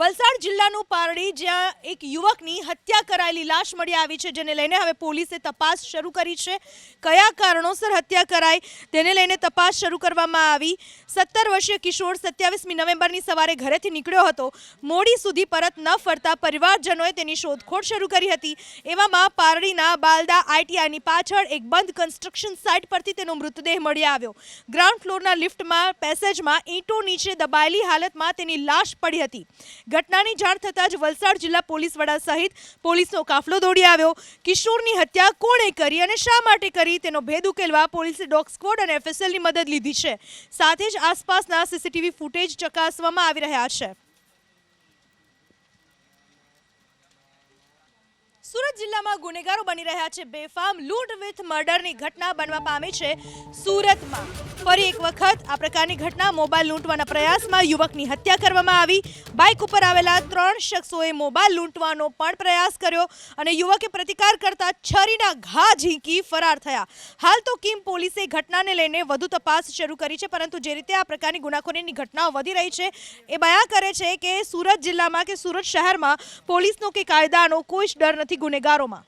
વલસાડ જિલ્લાનું પારડી, જ્યાં એક યુવકની હત્યા કરાયેલી લાશ મળી આવી છે, જેને લઈને હવે પોલીસે તપાસ શરૂ કરી છે. કયા કારણોસર હત્યા કરાઈ, તેને લઈને તપાસ શરૂ કરવામાં આવી. સત્તર વર્ષીય કિશોર સત્યાવીસમી નવેમ્બરની સવારે ઘરેથી નીકળ્યો હતો. મોડી સુધી પરત ન ફરતા પરિવારજનોએ તેની શોધખોળ શરૂ કરી હતી. એવામાં પારડીના બાલદા આઈટીઆઈની પાછળ એક બંધ કન્સ્ટ્રક્શન સાઇટ પરથી તેનો મૃતદેહ મળી આવ્યો. ગ્રાઉન્ડ ફ્લોરના લિફ્ટમાં, પેસેજમાં ઈંટો નીચે દબાયેલી હાલતમાં તેની લાશ પડી હતી. ઘટનાની જાણ થતાં જ વલસાડ જિલ્લા પોલીસ વડા સહિત પોલીસનો કાફલો દોડી આવ્યો. કિશોરની હત્યા કોણે કરી અને શા માટે કરી તેનો ભેદ ઉકેલવા પોલીસે ડોગ સ્ક્વોડ અને એફએસએલની મદદ લીધી છે. સાથે જ આસપાસના સીસીટીવી ફૂટેજ ચકાસવામાં આવી રહ્યા છે. જિલ્લામાં ગુનેગારો બની રહ્યા છે. બેફામ, લૂંટ વિથ મર્ડરની ઘટના બનવા પામી છે સુરતમાં. ફરી એક વખત આ પ્રકારની ઘટના મોબાઈલ લૂંટવાના પ્રયાસમાં યુવકની હત્યા કરવામાં આવી. બાઇક ઉપર આવેલા ત્રણ શખ્સોએ મોબાઈલ લૂંટવાનો પણ પ્રયાસ કર્યો અને યુવકે પ્રતિકાર કરતા છરીના ઘા ઝીંકી ફરાર થયા. હાલ તો કિમ પોલીસે ઘટનાને લઈને વધુ તપાસ શરૂ કરી છે, પરંતુ જે રીતે આ પ્રકારની ગુનાખોરીની ઘટનાઓ વધી રહી છે, એ બયા કરે છે કે સુરત જિલ્લામાં કે સુરત શહેરમાં પોલીસનો કે કાયદાનો કોઈ જ ડર નથી Garoma.